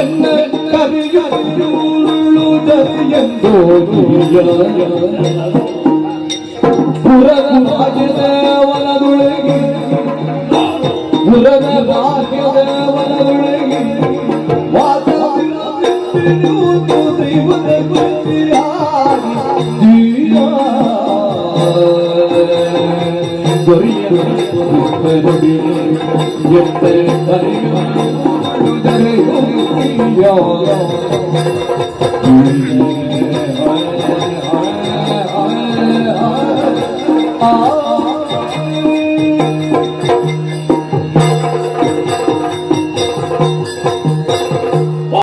என்ன ಎಂದೇ ಹೋಗಿಯಲ್ಲ ಪುರಗುಪಗೆ ದೇವನೊಳಗೆ ಪುರನ ವಾತ್ ದೇವನೊಳಗೆ ವಾತ್ ತಿರುಗಿ ನಿಂತು ದೇವನಿಗೆ ಬಂದಿ whales rel, whales, whales... Aakam. Aakam.